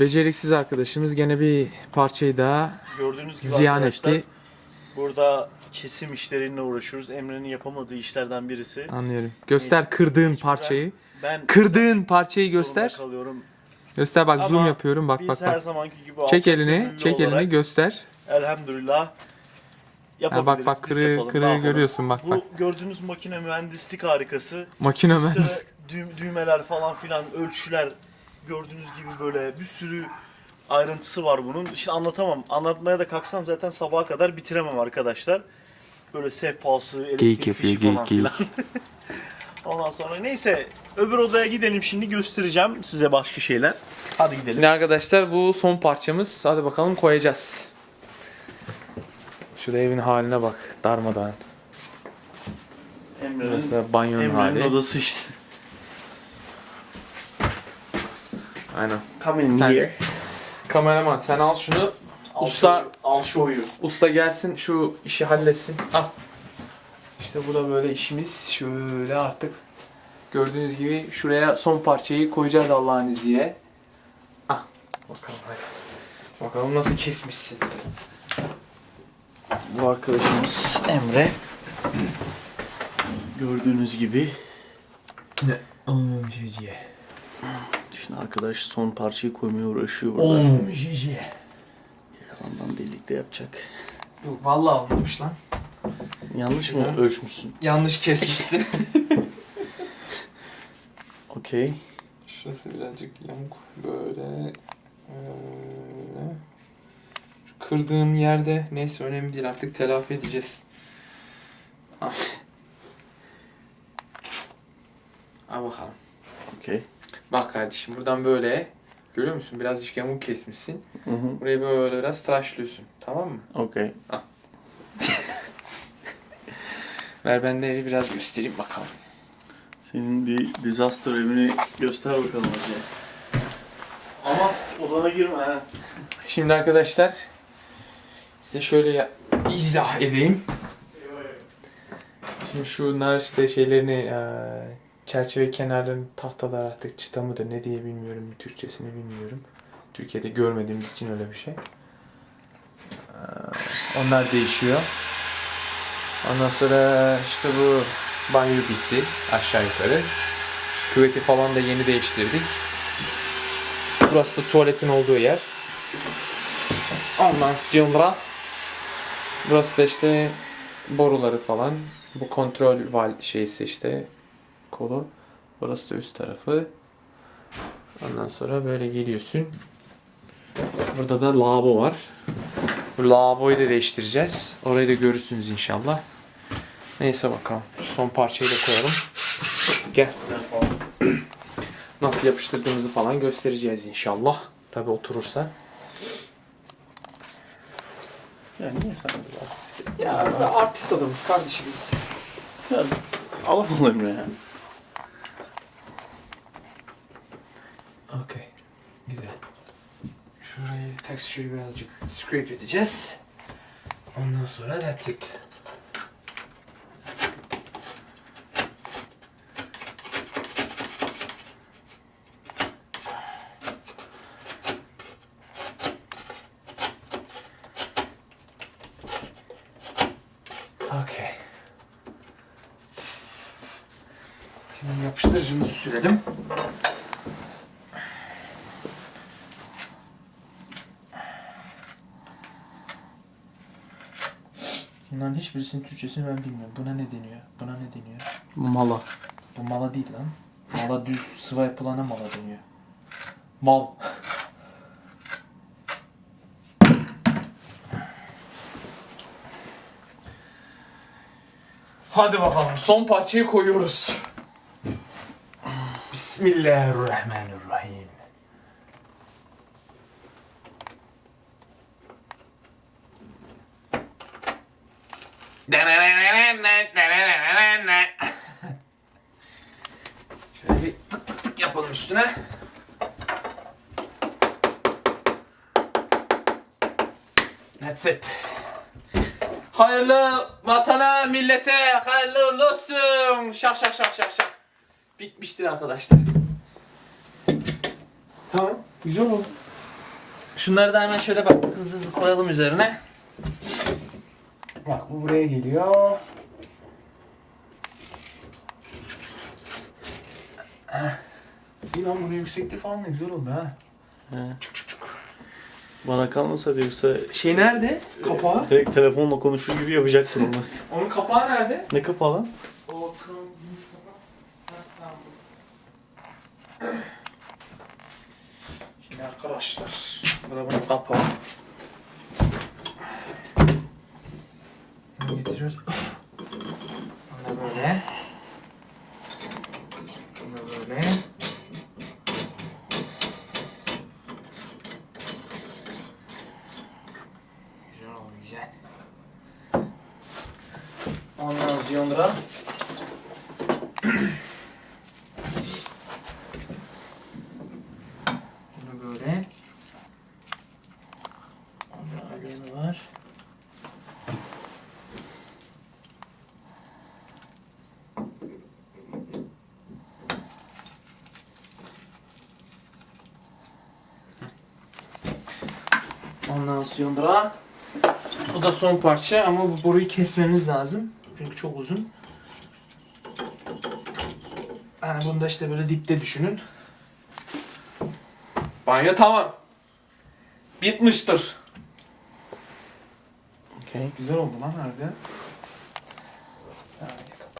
Beceriksiz arkadaşımız gene bir parçayı daha Gördüğünüz gibi ziyan arkadaşlar etti. burada kesim işleriyle uğraşıyoruz. Emre'nin yapamadığı işlerden birisi. Anlıyorum. Göster kırdığın Mecburen parçayı. Ben Kırdığın parçayı zorunda göster. kalıyorum. Göster bak Ama zoom yapıyorum. Bak Biz bak her bak. zamanki gibi Çek alçak elini, gönüllü çek olarak elini göster. Elhamdülillah Ha, yapabiliriz. bak bak biz kırığı, yapalım, ne kırığı yapalım. görüyorsun bak Bu bak. gördüğünüz makine mühendislik harikası. Makine Bir sürü mühendisi. düğ- düğmeler falan filan, ölçüler gördüğünüz gibi böyle bir sürü ayrıntısı var bunun. İşte anlatamam. Anlatmaya da kalksam zaten sabaha kadar bitiremem arkadaşlar. Böyle sehpası, elektrik yapıyor, fişi geyik, falan filan. Ondan sonra neyse öbür odaya gidelim şimdi göstereceğim size başka şeyler. Hadi gidelim. Şimdi arkadaşlar bu son parçamız. Hadi bakalım koyacağız. Şurada evin haline bak. Darmadağın. Emre'nin, da banyonun Emre'nin hali. odası işte. Aynen. Come in Sen- here. Kameraman sen al şunu. Al Usta- şovu, al şovu. Usta gelsin şu işi halletsin. Al. İşte bu da böyle işimiz. Şöyle artık gördüğünüz gibi şuraya son parçayı koyacağız Allah'ın izniyle. Ah. Bakalım hadi. Bakalım nasıl kesmişsin. Bu arkadaşımız Emre. Gördüğünüz gibi. Ne? Omjiji. Şimdi arkadaş son parçayı koymaya uğraşıyor burada. Omjiji. Yalandan delik de yapacak. Yok vallahi olmamış lan. Yanlış mı Şuradan. ölçmüşsün? Yanlış kesmişsin. Okey. Şurası birazcık yamuk. Böyle. Böyle. Şu kırdığın yerde neyse önemli değil artık telafi edeceğiz. Al. Al bakalım. Okey. Bak kardeşim buradan böyle görüyor musun? Birazcık yamuk kesmişsin. Hı hı. Burayı böyle biraz tıraşlıyorsun. Tamam mı? Okey. Ver ben de evi biraz göstereyim bakalım. Senin bir disaster evini göster bakalım hadi. Ama odana girme ha. Şimdi arkadaşlar size şöyle ya- izah edeyim. Şimdi şunlar işte şeylerini eee, çerçeve kenarlarını tahtalar artık çıta mıdır ne diye bilmiyorum Türkçesini bilmiyorum. Türkiye'de görmediğimiz için öyle bir şey. Eee, onlar değişiyor. Ondan sonra işte bu banyo bitti aşağı yukarı. Küveti falan da yeni değiştirdik. Burası da tuvaletin olduğu yer. Ondan sonra burası da işte boruları falan. Bu kontrol val şeysi işte kolu. Burası da üst tarafı. Ondan sonra böyle geliyorsun. Burada da lavabo var. Bu lavaboyu da değiştireceğiz. Orayı da görürsünüz inşallah. Neyse bakalım. Son parçayı da koyalım. Gel. Nasıl yapıştırdığımızı falan göstereceğiz inşallah. Tabi oturursa. Ya niye sen Ya artist adamız kardeşimiz. Ya alalım Emre ya. Okey. Güzel. Şurayı texture'ı birazcık scrape edeceğiz. Ondan sonra that's it. Okey. Şimdi yapıştırıcımızı sürelim. Bunların hiçbirisinin Türkçesini ben bilmiyorum. Buna ne deniyor? Buna ne deniyor? Mala. Bu mala değil lan. Mala düz sıva yapılana mala deniyor. Mal. Hadi bakalım son parçayı koyuyoruz. Bismillahirrahmanirrahim. Şöyle bir tık tık tık yapalım üstüne. That's it. Hayırlı vatana, millete, hayırlı olsun. Şak şak şak şak şak. Bitmiştir arkadaşlar. Tamam, güzel oldu. Şunları da hemen şöyle bak hızlı hızlı koyalım üzerine. Bak bu buraya geliyor. İyi lan bunu yüksekte falan da güzel oldu ha. Çık çık çık. Bana kalmasa da yoksa Şey nerede? Kapağı. direkt telefonla konuşur gibi yapacaktım onu. Onun kapağı nerede? ne kapağı lan? O. Ha, tamam. Şimdi arkadaşlar, bu da bunun kapağı. Getiriyoruz. Bunu da böyle. Bunu da böyle. Güzel oldu, güzel. Ondan sonra Bunu böyle. Onda alemi var. Ondan sonra bu da son parça ama bu boruyu kesmemiz lazım. Çünkü çok uzun. Yani bunu da işte böyle dipte düşünün. Banyo tamam. Bitmiştir. Okey. Güzel oldu lan harbiden.